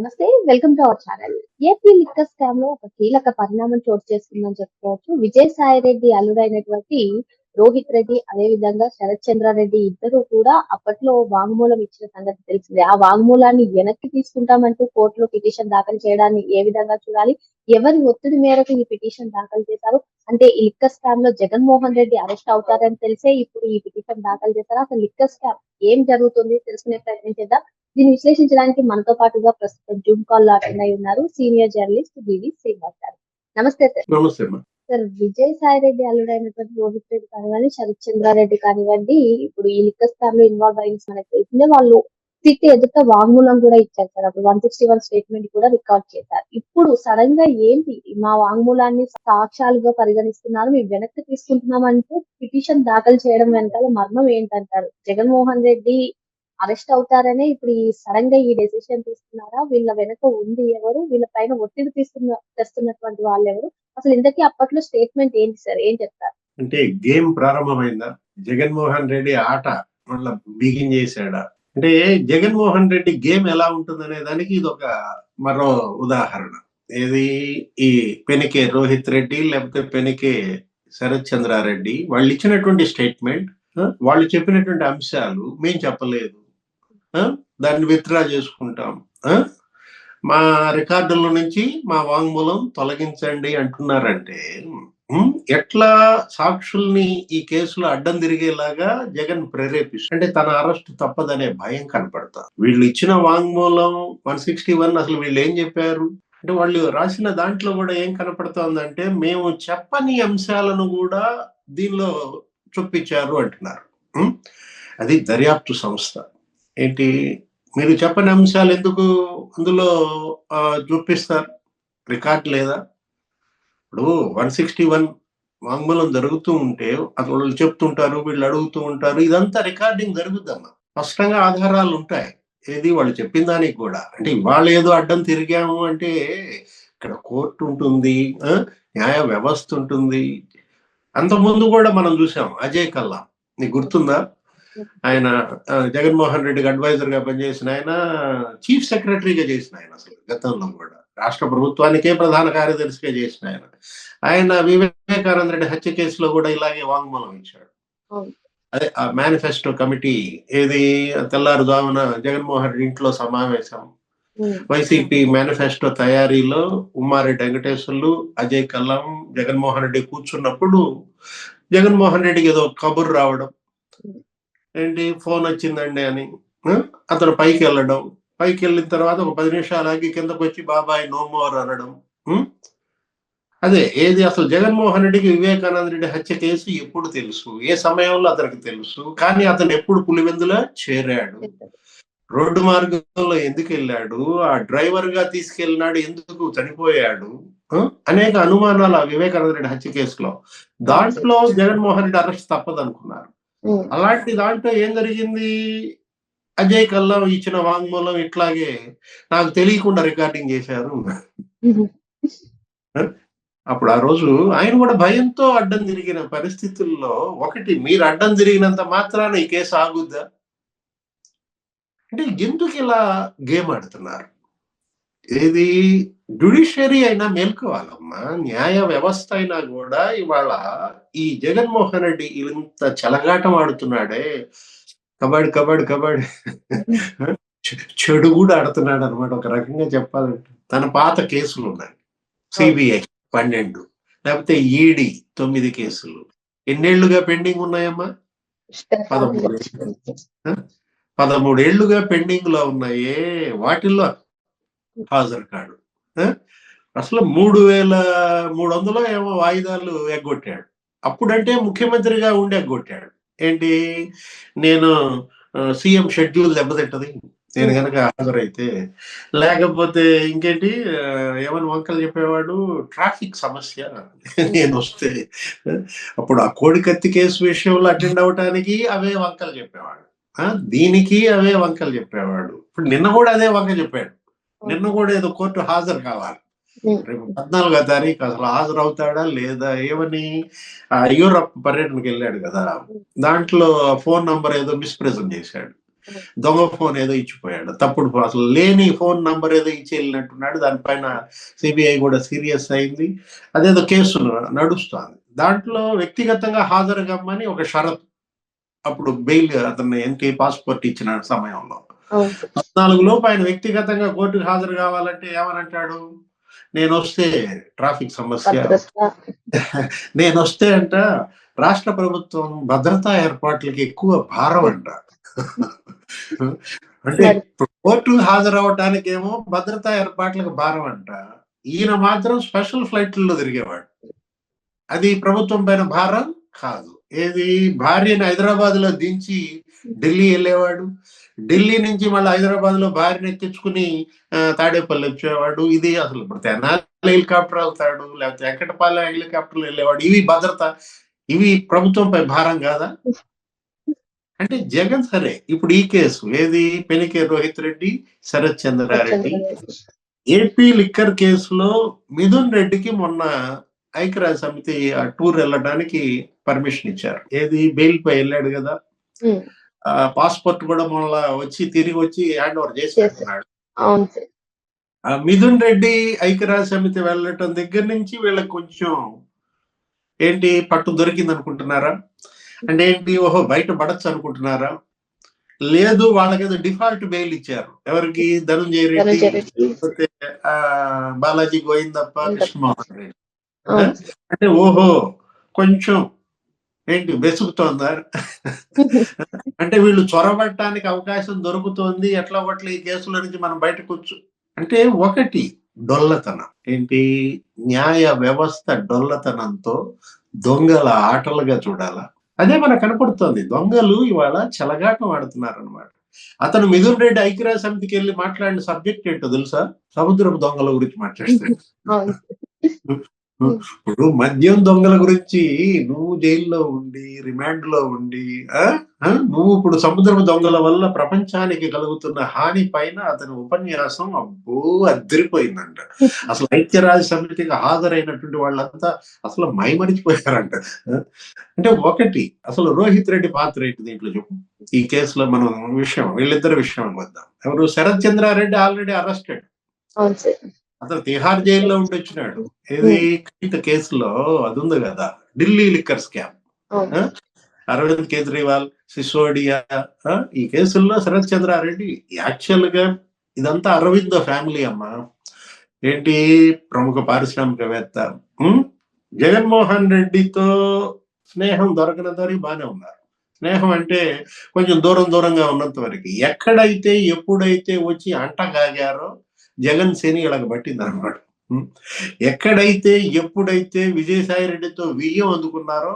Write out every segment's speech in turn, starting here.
నమస్తే welcome to our channel. AP liquor స్కామ్లో ఒక కీలక పరిణామం చోటు చేసుకుందని చెప్పుకోవచ్చు. విజయసాయి రెడ్డి అల్లుడైనటువంటి రోహిత్ రెడ్డి అదే విధంగా శరత్ చంద్రారెడ్డి ఇద్దరు కూడా అప్పట్లో వాంగ్మూలం ఇచ్చిన సంగతి తెలిసిందే. ఆ వాంగ్మూలాన్ని వెనక్కి తీసుకుంటామంటూ కోర్టులో పిటిషన్ దాఖలు చేయడాన్ని ఏ విధంగా చూడాలి? ఎవరి ఒత్తిడి మేరకు ఈ పిటిషన్ దాఖలు చేశారు? అంటే ఈ లిక్కర్ స్కామ్లో జగన్మోహన్ రెడ్డి అరెస్ట్ అవుతారని తెలిసే ఇప్పుడు ఈ పిటిషన్ దాఖలు చేశారు? అసలు లిక్కర్ స్కామ్ ఏం జరుగుతుంది? తెలుసుకునే ప్రయత్నం చేద్దాం. దీన్ని విశ్లేషించడానికి మనతో పాటుగా ప్రస్తుతం జూమ్ కాల్లో అటెండ్ అయి ఉన్నారు సీనియర్ జర్నలిస్ట్ బివి శ్రీనివాస్ గారు. నమస్తే సార్. నమస్తే సార్ విజయ్ సాయి రెడ్డి అల్లుడైనటువంటి రోహిత్ రెడ్డి కానివ్వండి శరత్ చంద్రారెడ్డి కానివ్వండి ఇప్పుడు ఈ లిక్కర్ స్కామ్లో ఇన్వాల్వ్ అయిన మనకి తెలిసిందే వాళ్ళు సిట్ ఎదుట వాంగ్మూలం కూడా ఇచ్చారు సార్. అప్పుడు వన్ సిక్స్టీ వన్ స్టేట్మెంట్ కూడా రికార్డ్ చేశారు. ఇప్పుడు సడన్గా ఏంటి? మా వాంగ్మూలాన్ని సాక్ష్యాలుగా పరిగణిస్తున్నారు మేము వెనక్కి తీసుకుంటున్నాం అంటూ పిటిషన్ దాఖలు చేయడం వెనకాల మర్మం ఏంటంటారు? జగన్మోహన్ రెడ్డి అరెస్ట్ అవుతారనే ఇప్పుడు ఈ సడన్గా ఈ డెసిషన్ తీసుకున్నారా? వీళ్ళ వెనక ఉంది ఎవరు? వీళ్ళ పైన ఒత్తిడి తీసుకున్న తెస్తున్నటువంటి వాళ్ళు ఎవరు? అసలు ఇంతకీ అప్పట్లో స్టేట్మెంట్ ఏంటి సార్? ఏం చెప్తారు? అంటే గేమ్ ప్రారంభమైందా? జగన్మోహన్ రెడ్డి ఆట మళ్ళా బిగిన్ చేశాడా? అంటే జగన్మోహన్ రెడ్డి గేమ్ ఎలా ఉంటుందనే దానికి ఇది ఒక మరో ఉదాహరణ. ఏది? ఈ పెనికే రోహిత్ రెడ్డి లేకపోతే పెనికే శరత్ చంద్రారెడ్డి వాళ్ళు ఇచ్చినటువంటి స్టేట్మెంట్ వాళ్ళు చెప్పినటువంటి అంశాలు మేము చెప్పలేదు. దాన్ని విత్డ్రా చేసుకుంటాం. మా రికార్డుల నుంచి మా వాంగ్మూలం తొలగించండి అంటున్నారంటే ఎట్లా సాక్షుల్ని ఈ కేసులో అడ్డం తిరిగేలాగా జగన్ ప్రేరేపిస్తారు అంటే తన అరెస్ట్ తప్పదనే భయం కనపడతా. వీళ్ళు ఇచ్చిన వాంగ్మూలం వన్ సిక్స్టీ వన్ అసలు వీళ్ళు ఏం చెప్పారు? అంటే వాళ్ళు రాసిన దాంట్లో కూడా ఏం కనపడుతోందంటే మేము చెప్పని అంశాలను కూడా దీనిలో చొప్పించారు అంటున్నారు. అది దర్యాప్తు సంస్థ. ఏంటి? మీరు చెప్పని అంశాలు ఎందుకు అందులో చూపిస్తారు? రికార్డ్ లేదా? ఇప్పుడు వన్ సిక్స్టీ వన్ వాంగ్మూలం జరుగుతూ ఉంటే వాళ్ళు చెప్తుంటారు వీళ్ళు అడుగుతూ ఉంటారు ఇదంతా రికార్డింగ్ జరుగుద్దమ్మా. స్పష్టంగా ఆధారాలు ఉంటాయి. ఏది వాళ్ళు చెప్పిన దానికి కూడా. అంటే ఇవాళ ఏదో అడ్డం తిరిగాము అంటే ఇక్కడ కోర్టు ఉంటుంది న్యాయ వ్యవస్థ ఉంటుంది. అంతకుముందు ముందు కూడా మనం చూసాం అజయ్ కల్లా. నీకు గుర్తుందా? ఆయన జగన్మోహన్ రెడ్డికి అడ్వైజర్గా పనిచేసిన ఆయన చీఫ్ సెక్రటరీగా చేసిన ఆయన అసలు గతంలో కూడా. రాష్ట్ర ప్రభుత్వానికే ప్రధాన కార్యదర్శిగా చేసిన ఆయన. ఆయన వివేకానంద రెడ్డి హత్య కేసులో కూడా ఇలాగే వాంగ్మూలం ఇచ్చాడు. అదే ఆ మేనిఫెస్టో కమిటీ ఏది? తెల్లారుజామున జగన్మోహన్ రెడ్డి ఇంట్లో సమావేశం. వైసీపీ మేనిఫెస్టో తయారీలో ఉమ్మారెడ్డి వెంకటేశ్వర్లు అజయ్ కల్లం జగన్మోహన్ రెడ్డి కూర్చున్నప్పుడు జగన్మోహన్ రెడ్డికి ఏదో కబురు రావడం. ఏంటి? ఫోన్ వచ్చిందండి అని. అతను పైకి వెళ్ళడం. పైకి వెళ్ళిన తర్వాత ఒక పది నిమిషాలు ఆగి కిందకు వచ్చి బాబాయ్ నో మోర్ అనడం. అదే ఏది అసలు జగన్మోహన్ రెడ్డికి వివేకానంద రెడ్డి హత్య కేసు ఎప్పుడు తెలుసు? ఏ సమయంలో అతనికి తెలుసు? కానీ అతను ఎప్పుడు పులివెందులో చేరాడు? రోడ్డు మార్గంలో ఎందుకు వెళ్ళాడు? ఆ డ్రైవర్గా తీసుకెళ్ళినాడు ఎందుకు చనిపోయాడు? అనేక అనుమానాలు ఆ వివేకానంద రెడ్డి హత్య కేసులో. దాంట్లో జగన్మోహన్ రెడ్డి అరెస్ట్ తప్పదు అనుకున్నారు అలాంటి దాంట్లో ఏం జరిగింది? అజయ్ కల్లం ఇచ్చిన వాంగ్మూలం ఇట్లాగే నాకు తెలియకుండా రికార్డింగ్ చేశారు. అప్పుడు ఆ రోజు ఆయన కూడా భయంతో అడ్డం తిరిగిన పరిస్థితుల్లో ఒకటి మీరు అడ్డం తిరిగినంత మాత్రాన ఈ కేసు ఆగుద్దా? అంటే ఎందుకు ఇలా గేమ్ ఆడుతున్నారు? ఏది? జుడిషియరీ అయినా మేల్కోవాలమ్మా. న్యాయ వ్యవస్థ అయినా కూడా ఇవాళ ఈ జగన్మోహన్ రెడ్డి ఇంత చెలగాటం ఆడుతున్నాడే. కబడ్డీ కబడ్డీ కబడ్డీ. చె- చెడు కూడా ఆడుతున్నాడు అనమాట ఒక రకంగా చెప్పాలంటే. తన పాత కేసులు ఉన్నాయి. సిబిఐ పన్నెండు. లేకపోతే ఈడి తొమ్మిది కేసులు. ఎన్నేళ్ళుగా పెండింగ్ ఉన్నాయమ్మా? పదమూడు. పదమూడేళ్ళుగా పెండింగ్లో ఉన్నాయే. వాటిల్లో హాజరు కాడు. ఆ? అసలు మూడు వేల మూడు వందలో ఏమో వాయిదాలు ఎగ్గొట్టాడు. అప్పుడంటే ముఖ్యమంత్రిగా ఉండి ఎగ్గొట్టాడు. ఏంటి? నేను సీఎం షెడ్యూల్ దెబ్బతింటది. నేను కనుక హాజరైతే లేకపోతే ఇంకేంటి? ఏమని వంకలు చెప్పేవాడు? ట్రాఫిక్ సమస్య. నేను వస్తే అప్పుడు ఆ కోడికత్తి కేసు విషయంలో అటెండ్ అవటానికి అవే వంకలు చెప్పేవాడు. ఆ, దీనికి అవే వంకలు చెప్పేవాడు. ఇప్పుడు నిన్న కూడా అదే వంక చెప్పాడు. నిన్న కూడా ఏదో కోర్టు హాజరు కావాలి. రేపు పద్నాలుగో తారీఖు అసలు హాజరు అవుతాడా లేదా ఏమని? యూరప్ పర్యటనకి వెళ్ళాడు కదా. దాంట్లో ఫోన్ నంబర్ ఏదో మిస్ప్రెజెంట్ చేశాడు. దొంగ ఫోన్ ఏదో ఇచ్చిపోయాడు. తప్పుడు అసలు లేని ఫోన్ నంబర్ ఏదో ఇచ్చి వెళ్ళినట్టున్నాడు. దానిపైన సిబిఐ కూడా సీరియస్ అయింది. అదేదో కేసు నడుస్తుంది. దాంట్లో వ్యక్తిగతంగా హాజరు కమ్మని ఒక షరతు. అప్పుడు బెయిల్ అతన్ని ఎన్టీ పాస్పోర్ట్ ఇచ్చిన సమయంలో. పద్నాలుగు లోపు ఆయన వ్యక్తిగతంగా కోర్టుకు హాజరు కావాలంటే ఏమనంటాడు? నేను వస్తే ట్రాఫిక్ సమస్య. నేను వస్తే అంట రాష్ట్ర ప్రభుత్వం భద్రతా ఏర్పాట్లకి ఎక్కువ భారం అంట. అంటే కోర్టు హాజరవటానికి ఏమో భద్రతా ఏర్పాట్లకు భారం అంట. ఈయన మాత్రం స్పెషల్ ఫ్లైట్లలో తిరిగేవాడు. అది ప్రభుత్వం పైన భారం కాదు. ఏది? భార్యని హైదరాబాద్లో దించి ఢిల్లీ వెళ్ళేవాడు. ఢిల్లీ నుంచి మళ్ళీ హైదరాబాద్లో భార్యను ఎక్కించుకుని తాడేపల్లి వచ్చేవాడు. ఇది అసలు ఇప్పుడు తెనాలి హెలికాప్టర్ వెళ్తాడు లేకపోతే వెంకటపాలెం హెలికాప్టర్లు వెళ్ళేవాడు. ఇవి భద్రత ఇవి ప్రభుత్వంపై భారం కాదా? అంటే జగన్ సరే. ఇప్పుడు ఈ కేసు ఏది? పెనికే రోహిత్ రెడ్డి శరత్ చంద్రారెడ్డి. ఏపీ లిక్కర్ కేసులో మిథున్ రెడ్డికి మొన్న ఐక్యరాజ్య సమితి ఆ టూర్ వెళ్ళడానికి పర్మిషన్ ఇచ్చారు. ఏది? బెయిల్ పై వెళ్ళాడు కదా. పాస్పోర్ట్ కూడా మొన్న వచ్చి తిరిగి వచ్చి హ్యాండ్ ఓవర్ చేసి చేశారు. పెడుతున్నాడు అవును సార్. ఆ మిథున్ రెడ్డి ఐక్యరాజ్య సమితి వెళ్ళటం దగ్గర నుంచి వీళ్ళకి కొంచెం ఏంటి పట్టు దొరికింది అనుకుంటున్నారా? అంటే ఏంటి ఓహో బయట పడచ్చు అనుకుంటున్నారా? లేదు వాళ్ళకేదో డిఫాల్ట్ బెయిల్ ఇచ్చారు. ఎవరికి? ధనంజయ రెడ్డి. బాలాజీ గోవిందప్ప. కృష్ణమోహన్ రెడ్డి. అంటే ఓహో కొంచెం ఏంటి వెసుకుతోందా అంటే వీళ్ళు చొరబడటానికి అవకాశం దొరుకుతోంది ఎట్లా ఒకట్ల ఈ కేసుల నుంచి మనం బయటకు వచ్చు అంటే ఒకటి డొల్లతనం. ఏంటి? న్యాయ వ్యవస్థ డొల్లతనంతో దొంగల ఆటలుగా చూడాలా? అదే మనకు కనపడుతోంది. దొంగలు ఇవాళ చెలగాటం ఆడుతున్నారు అనమాట అతను మిథున్ రెడ్డి ఐక్యరాజ్య సమితికి వెళ్ళి మాట్లాడిన సబ్జెక్ట్ ఏంటో తెలుసా? సముద్రపు దొంగల గురించి మాట్లాడుతాడు ఇప్పుడు మద్యం దొంగల గురించి నువ్వు జైల్లో ఉండి రిమాండ్లో ఉండి నువ్వు ఇప్పుడు సముద్రపు దొంగల వల్ల ప్రపంచానికి కలుగుతున్న హాని పైన అతని ఉపన్యాసం అబ్బో అద్దరిపోయిందంట. అసలు ఐక్యరాజ్య సమితికి హాజరైనటువంటి వాళ్ళంతా అసలు మైమరిచిపోయారంట. అంటే ఒకటి అసలు రోహిత్ రెడ్డి పాత్ర ఏంటి దీంట్లో చెప్పు. ఈ కేసులో మనం విషయం వీళ్ళిద్దరి విషయం వద్దాం. ఎవరు? Sarath Chandrareddy already arrested. అతను తిహార్ జైల్లో ఉండి వచ్చినాడు. ఏది? కవిత కేసులో అది ఉంది కదా. Delhi liquor scam. Arvind Kejriwal Sisodia ఈ కేసుల్లో శరత్ చంద్రారెడ్డి యాక్చువల్గా ఇదంతా అరవింద్ ఫ్యామిలీ అమ్మా. ఏంటి? ప్రముఖ పారిశ్రామికవేత్త. జగన్మోహన్ రెడ్డితో స్నేహం దొరకనంత వరకు బాగానే ఉన్నారు. స్నేహం అంటే కొంచెం దూరం దూరంగా ఉన్నంత వరకు. ఎక్కడైతే ఎప్పుడైతే వచ్చి అంటగాగారో జగన్ శని ఇలాగ పట్టింది అనమాట ఎక్కడైతే ఎప్పుడైతే విజయసాయి రెడ్డితో వియ్యం అందుకున్నారో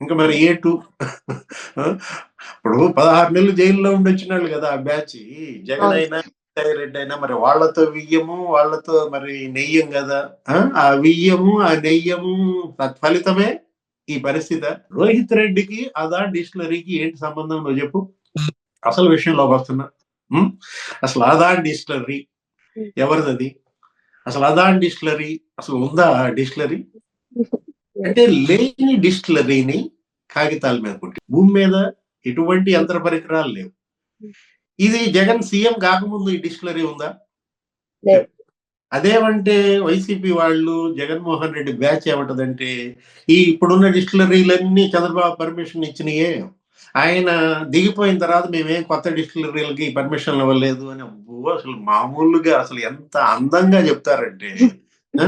ఇంకా మరి ఏ టూ? ఇప్పుడు పదహారు నెలలు జైల్లో ఉండి వచ్చినాళ్ళు కదా ఆ బ్యాచ్. జగన్ అయినా విజయసాయి రెడ్డి అయినా మరి వాళ్ళతో వియ్యము వాళ్ళతో మరి నెయ్యం కదా? ఆ? వియ్యము ఆ నెయ్యము తత్ఫలితమే ఈ పరిస్థితి. రోహిత్ రెడ్డికి అదా డిస్టిలరీకి ఏంటి సంబంధం నువ్వు చెప్పు. అసలు విషయంలోకి వస్తున్నా? అసలు అదాన్ డిస్టిలరీ ఎవరిది అది అసలు అదాన్ డిస్టిలరీ అసలు ఉందా డిస్టిలరీ? అంటే లేని డిస్టిలరీని కాగితాల మీద కొట్టి భూమి మీద ఎటువంటి యంత్ర పరికరాలు లేవు. ఇది జగన్ సీఎం కాకముందు ఈ డిస్టిలరీ ఉందా. అదేమంటే వైసీపీ వాళ్ళు జగన్మోహన్ రెడ్డి బ్యాచ్ ఏమంటదంటే ఈ ఇప్పుడున్న డిస్టిలరీలన్నీ చంద్రబాబు పర్మిషన్ ఇచ్చినాయే. ఆయన దిగిపోయిన తర్వాత మేమేం కొత్త డిస్టిలరీలకి పర్మిషన్ ఇవ్వలేదు అని అబ్బో అసలు మామూలుగా అసలు ఎంత అందంగా చెప్తారంటే ఆ?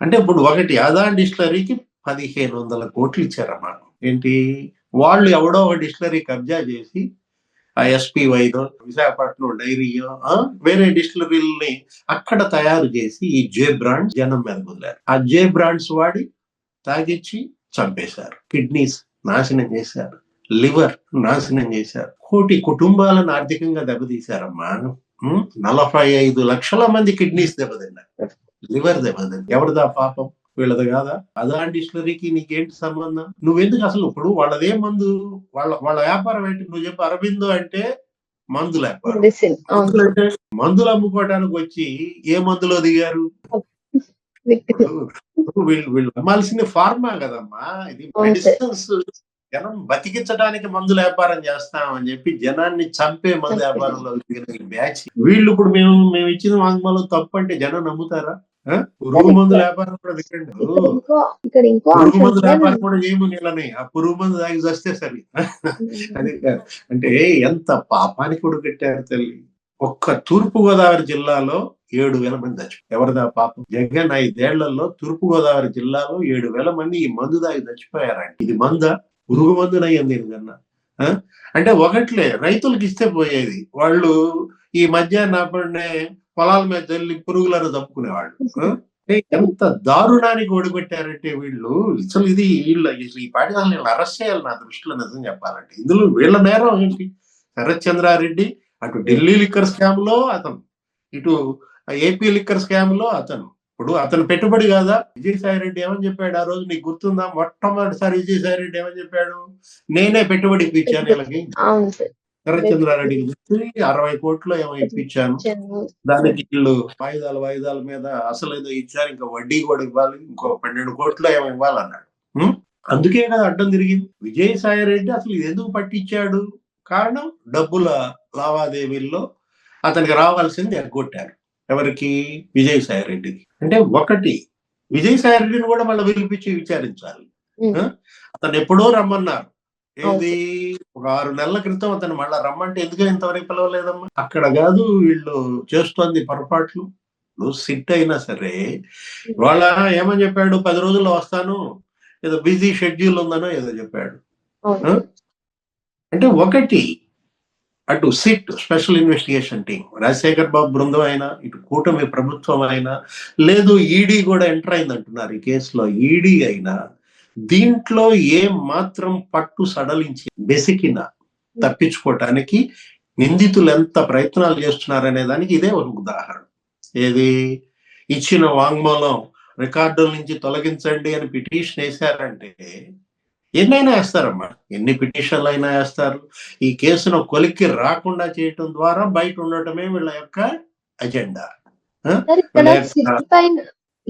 అంటే ఇప్పుడు ఒకటి అదాన్ డిస్టిలరీకి పదిహేను వందల కోట్లు ఇచ్చారన్నమాట. ఏంటి? వాళ్ళు ఎవడో ఒక డిస్టిలరీ కబ్జా చేసి ఆ ఎస్పీ వైదో విశాఖపట్నం డైరీయో వేరే డిస్టిలరీలని అక్కడ తయారు చేసి ఈ జే బ్రాండ్స్ జనం మీద వదిలారు. ఆ జే బ్రాండ్స్ వాడి తాగిచ్చి చంపేశారు. కిడ్నీస్ నాశనం చేశారు. లివర్ నాశనం చేశారు. కోటి కుటుంబాలను ఆర్థికంగా దెబ్బతీశారమ్మా? నలభై ఐదు లక్షల మంది కిడ్నీస్ దెబ్బతిన్నారు. లివర్ దెబ్బతింది ఎవరిదా పాపం? వీళ్ళది కాదా? అదాన్ డిస్టిలరీకి నీకేంటి సంబంధం? నువ్వెందుకు అసలు ఇప్పుడు వాళ్ళదే మందు వాళ్ళ వాళ్ళ వ్యాపారం ఏంటి? నువ్వు చెప్పు అరబిందో అంటే మందుల మందులు అమ్ముకోవడానికి వచ్చి ఏ మందులో దిగారు? వీళ్ళు వీళ్ళు అమ్మాల్సింది ఫార్మా కదమ్మా. ఇది. మెడిసిన్స్ జనం బతికించడానికి మందుల వ్యాపారం చేస్తామని చెప్పి జనాన్ని చంపే మందు. వ్యాపారంలో దిగిన బ్యాచ్ వీళ్ళు ఇప్పుడు మేము మేము ఇచ్చిన వాంగ్మూలం తప్పు అంటే జనం నమ్ముతారా? పురుగు మందుల వ్యాపారం కూడా ఇంకో పురుగు మందు వ్యాపారం కూడా చేయము నీళ్ళని. ఆ పురుగు మందు తాగి వస్తే సరి. అది. అంటే ఎంత పాపానికి ఉడగట్టారు తల్లి. ఒక్క తూర్పు గోదావరి జిల్లాలో ఏడు వేల మంది చచ్చిపోయారు. ఎవరిదా పాపం? జగన్ ఐదేళ్ళలో తూర్పు గోదావరి జిల్లాలో ఏడు వేల మంది ఈ మందు దాగి చచ్చిపోయారండి ఇది మంద? పురుగు మందు దీనికన్నా అంటే ఒకట్లే రైతులకు ఇస్తే పోయేది. వాళ్ళు ఈ మధ్య నాపడినే పొలాల మీద తల్లి పురుగులను చంపుకునేవాళ్ళు. ఎంత దారుణానికి ఓడిపెట్టారంటే వీళ్ళు. అసలు ఇది వీళ్ళ ఈ పాఠశాలను వీళ్ళు అరెస్ట్ చేయాలి నా దృష్టిలో నిజం చెప్పాలంటే. ఇందులో వీళ్ళ నేరం ఏంటి? శరత్ చంద్రారెడ్డి అటు ఢిల్లీ లిక్కర్ స్కామ్లో అతను ఇటు ఏపీ లిక్కర్ స్కామ్లో అతను. ఇప్పుడు అతను పెట్టుబడి కాదా? విజయసాయి రెడ్డి ఏమని చెప్పాడు ఆ రోజు? నీకు గుర్తుందా? మొట్టమొదటిసారి విజయసాయి రెడ్డి ఏమని చెప్పాడు? నేనే పెట్టుబడి ఇప్పించాను వీళ్ళకి చంద్రారెడ్డికి చెప్పి అరవై కోట్లు ఏమో ఇప్పించాను. దానికి వీళ్ళు వాయిదాల వాయిదాల మీద అసలు ఏదో ఇచ్చారు. ఇంకా వడ్డీ కూడా ఇవ్వాలి. ఇంకో పన్నెండు కోట్లు ఏమో ఇవ్వాలన్నాడు? అందుకే కదా అడ్డం తిరిగింది. విజయసాయి రెడ్డి అసలు ఇది ఎందుకు పట్టించాడు? కారణం డబ్బుల లావాదేవీల్లో అతనికి రావాల్సింది ఎగ్గొట్టారు. ఎవరికి? విజయసాయి రెడ్డికి అంటే ఒకటి విజయసాయి రెడ్డిని కూడా మళ్ళీ పిలిపించి విచారించాలి? అతను ఎప్పుడో రమ్మన్నారు. ఏది? ఒక ఆరు నెలల క్రితం అతను మళ్ళా రమ్మంటే ఎందుకు ఇంతవరకు పిలవలేదమ్మా? అక్కడ కాదు వీళ్ళు చేస్తోంది పొరపాట్లు. సిట్ అయినా సరే వాళ్ళ ఏమని చెప్పాడు? పది రోజుల్లో వస్తాను. ఏదో బిజీ షెడ్యూల్ ఉందనో ఏదో చెప్పాడు. అంటే ఒకటి అటు SIT special investigation team Rajasekhar Babu బృందం అయినా ఇటు కూటమి ప్రభుత్వం అయినా లేదు ఈడీ కూడా ఎంటర్ అయింది అంటున్నారు ఈ కేసులో. ఈడీ అయినా దీంట్లో ఏ మాత్రం పట్టు సడలించి బెసికిన తప్పించుకోవటానికి నిందితులు ఎంత ప్రయత్నాలు చేస్తున్నారనే దానికి ఇదే ఒక ఉదాహరణ. ఏది? ఇచ్చిన వాంగ్మూలం రికార్డుల నుంచి తొలగించండి అని పిటిషన్ వేశారంటే ఎన్నైనా వేస్తారమ్మా ఎన్ని పిటిషన్లు అయినా వేస్తారు. ఈ కేసును కొలిక్కి రాకుండా చేయటం ద్వారా బయట ఉండటమే వీళ్ళ యొక్క అజెండా. ఇక్కడ సిట్ పైన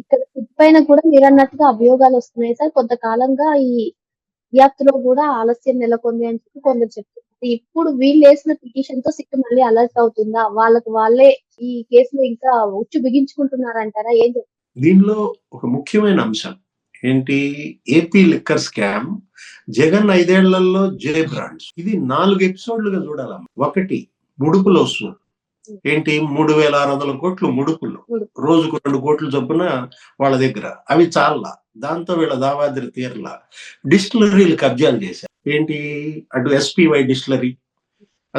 ఇక్కడ సిట్ పైన కూడా మీరు అన్నట్టుగా అభియోగాలు వస్తున్నాయి సార్. కొంతకాలంగా ఈ దర్యాప్తులో కూడా ఆలస్యం నెలకొంది అని చెప్పి కొందరు చెప్తున్నారు. ఇప్పుడు వీళ్ళు వేసిన పిటిషన్తో సిట్ మళ్ళీ అలర్ట్ అవుతుందా? వాళ్ళకి వాళ్ళే ఈ కేసులో ఇంకా ఉచ్చు బిగించుకుంటున్నారంటారా? ఏం చెప్తారు దీనిలో ఒక ముఖ్యమైన అంశం. ఏంటి? ఏపీ లిక్కర్ స్కామ్ జగన్ ఐదేళ్ళలో జే బ్రాండ్స్. ఇది నాలుగు ఎపిసోడ్లుగా చూడాలమ్మ. ఒకటి ముడుపులు వస్తుంది. ఏంటి? మూడు వేల ఆరు వందల కోట్లు ముడుపులు. ముడుపు. రోజుకు రెండు కోట్లు చొప్పున వాళ్ళ దగ్గర. అవి చాలా దాంతో వీళ్ళ దావాదిరి తీరలా. డిస్టిలరీలు కబ్జాలు చేశారు ఏంటి? అటు ఎస్పీవై డిస్టిలరీ.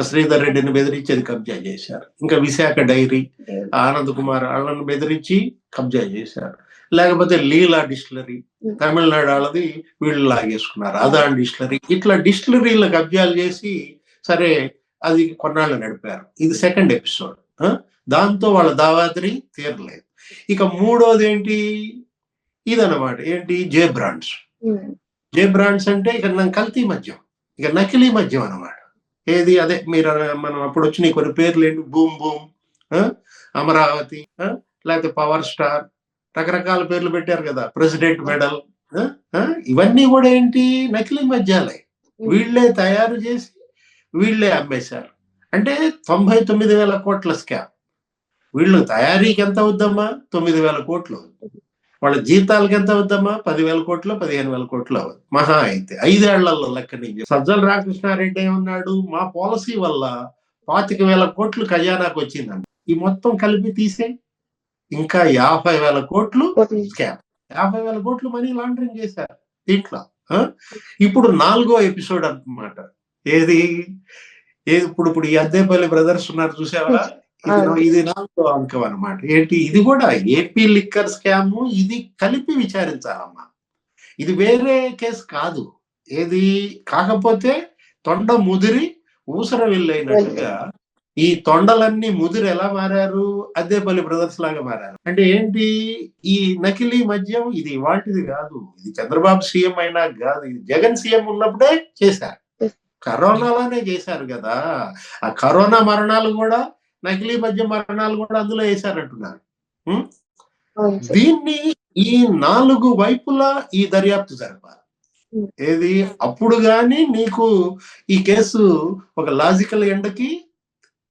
శ్రీధర్ రెడ్డిని బెదిరించి అది కబ్జా చేశారు. ఇంకా విశాఖ డైరీ. ఆనంద్ కుమార్ వాళ్ళని బెదిరించి కబ్జా చేశారు. లేకపోతే లీలా డిస్టిలరీ. తమిళనాడు వాళ్ళది వీళ్ళు లాగేసుకున్నారు. అదాన్ డిస్టిలరీ. ఇట్లా డిస్టిలరీల కబ్జాలు చేసి సరే అది కొన్నాళ్ళు నడిపారు. ఇది సెకండ్ ఎపిసోడ్ దాంతో వాళ్ళ దావాదిరి తీరలేదు. ఇక మూడోది ఏంటి ఇదన్నమాట. ఏంటి? జే బ్రాండ్స్. జే బ్రాండ్స్ అంటే ఇక నా కల్తీ మద్యం. ఇక నకిలీ మద్యం అన్నమాట. ఏది? అదే మీరు మనం అప్పుడు వచ్చిన కొన్ని పేర్లు ఏంటి? బూమ్ బూమ్ ఆ? అమరావతి? లేకపోతే పవర్ స్టార్ రకరకాల పేర్లు పెట్టారు కదా ప్రెసిడెంట్ మెడల్? ఇవన్నీ కూడా ఏంటి? నకిలీ మద్యాలే వీళ్ళే తయారు చేసి వీళ్ళే అమ్మేశారు. అంటే తొంభై తొమ్మిది వేల కోట్ల స్కామ్ వీళ్ళు తయారీకి ఎంత అవుద్దమ్మా? తొమ్మిది వేల కోట్లు. వాళ్ళ జీతాలకి ఎంత అవుద్దమ్మా? పదివేల కోట్లు పదిహేను వేల కోట్లు అవ్వదు మహా అయితే. ఐదేళ్ళలో లెక్క నుంచి సజ్జల రామకృష్ణారెడ్డి ఏమన్నాడు? మా పాలసీ వల్ల పాతిక వేల కోట్లు ఖజానాకు వచ్చిందండి ఈ మొత్తం కలిపి తీసే ఇంకా యాభై వేల కోట్లు. స్కామ్. యాభై వేల కోట్లు మనీ లాండరింగ్ చేశారు దీంట్లో? ఇప్పుడు నాలుగో ఎపిసోడ్ అన్నమాట. ఏది? ఏది ఇప్పుడు ఇప్పుడు ఈ అద్దేపల్లి బ్రదర్స్ ఉన్నారు చూసావా? ఇది నాలుగో అంకం అన్నమాట. ఏంటి? ఇది కూడా ఏపీ లిక్కర్ స్కామ్ ఇది కలిపి విచారించాలమ్మా. ఇది వేరే కేసు కాదు. ఏది? కాకపోతే తొండ ముదిరి ఊసర వెళ్ళైనట్టుగా ఈ తొండలన్నీ ముదిరి ఎలా మారారు? అద్దేపల్లి బ్రదర్స్ లాగా మారారు. అంటే ఏంటి? ఈ నకిలీ మద్యం ఇది వాటిది కాదు. ఇది చంద్రబాబు సీఎం అయినా కాదు. ఇది జగన్ సీఎం ఉన్నప్పుడే చేశారు. కరోనాలోనే చేశారు కదా. ఆ కరోనా మరణాలు కూడా నకిలీ మద్య మరణాలు కూడా అందులో వేశారంటున్నారు. దీన్ని ఈ నాలుగు వైపులా ఈ దర్యాప్తు జరపాలి. ఏది? అప్పుడు గాని నీకు ఈ కేసు ఒక లాజికల్ ఎండ్కి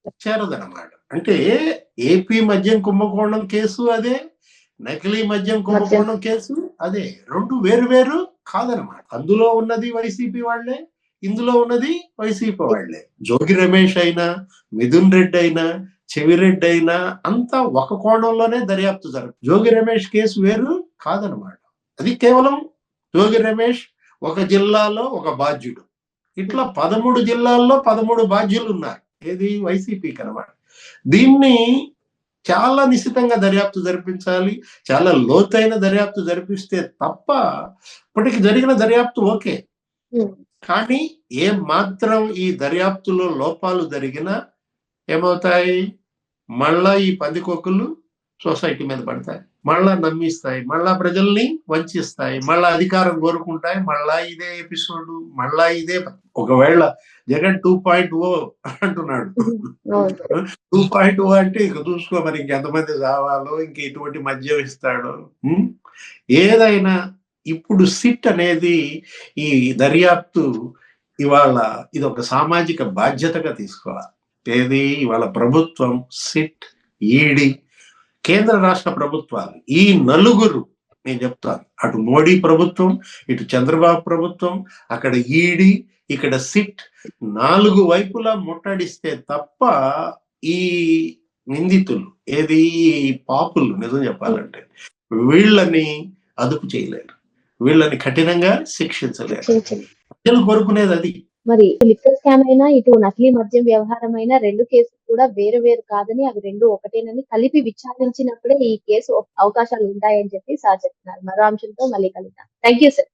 చేరదన్నమాట. అంటే ఏపీ మద్యం కుంభకోణం కేసు అదే నకిలీ మద్యం కుంభకోణం కేసు అదే. రెండు వేరు వేరు కాదనమాట అందులో ఉన్నది వైసీపీ వాళ్ళే ఇందులో ఉన్నది వైసీపీ వాళ్ళే. జోగి రమేష్ అయినా మిథున్ రెడ్డి అయినా చెవిరెడ్డి అయినా అంతా ఒక కోణంలోనే దర్యాప్తు జరుగు జోగి రమేష్ కేసు వేరు కాదనమాట అది కేవలం జోగి రమేష్ ఒక జిల్లాలో ఒక బాధ్యుడు. ఇట్లా పదమూడు జిల్లాల్లో పదమూడు బాధ్యులు ఉన్నారు ఏది? వైసీపీకి అనమాట దీన్ని చాలా నిశితంగా దర్యాప్తు జరిపించాలి చాలా లోతైన దర్యాప్తు జరిపిస్తే తప్ప ఇప్పటికి జరిగిన దర్యాప్తు ఓకే. కానీ ఏ మాత్రం ఈ దర్యాప్తులో లోపాలు జరిగినా ఏమవుతాయి? మళ్ళా ఈ పందికొక్కులు సొసైటీ మీద పడతాయి. మళ్ళా నమ్మిస్తాయి మళ్ళా ప్రజల్ని వంచిస్తాయి మళ్ళా అధికారం కోరుకుంటాయి మళ్ళా ఇదే ఎపిసోడ్ మళ్ళా ఇదే ఒకవేళ జగన్ టూ పాయింట్ ఓ అంటున్నాడు. టూ పాయింట్ ఓ అంటే ఇక చూసుకో మరి ఇంకెంతమంది కావాలో ఇంక ఎటువంటి మద్యం ఇస్తాడో? ఏదైనా ఇప్పుడు సిట్ అనేది ఈ దర్యాప్తు ఇవాళ ఇది ఒక సామాజిక బాధ్యతగా తీసుకోవాలి ఏది ఇవాళ ప్రభుత్వం సిట్ ఈడి కేంద్ర రాష్ట్ర ప్రభుత్వాలు ఈ నలుగురు నేను చెప్తాను. అటు మోడీ ప్రభుత్వం ఇటు చంద్రబాబు ప్రభుత్వం అక్కడ ఈడి ఇక్కడ సిట్ నాలుగు వైపులా ముట్టడిస్తే తప్ప ఈ నిందితులు ఏది ఈ పాపులు నిజం చెప్పాలంటే వీళ్ళని అదుపు చేయలేరు. వీళ్ళని కఠినంగా శిక్షించలేరు. ప్రజలు కోరుకునేది అది. మరి లిక్కర్ స్కామ్ అయినా ఇటు నకిలీ మద్యం వ్యవహారం అయినా రెండు కేసులు కూడా వేరు వేరు కాదని అవి రెండు ఒకటేనని కలిపి విచారించినప్పుడే ఈ కేసు అవకాశాలు ఉంటాయని చెప్పి సార్ చెప్తున్నారు. మరో అంశంతో మళ్ళీ కలుద్దాం. Thank you sir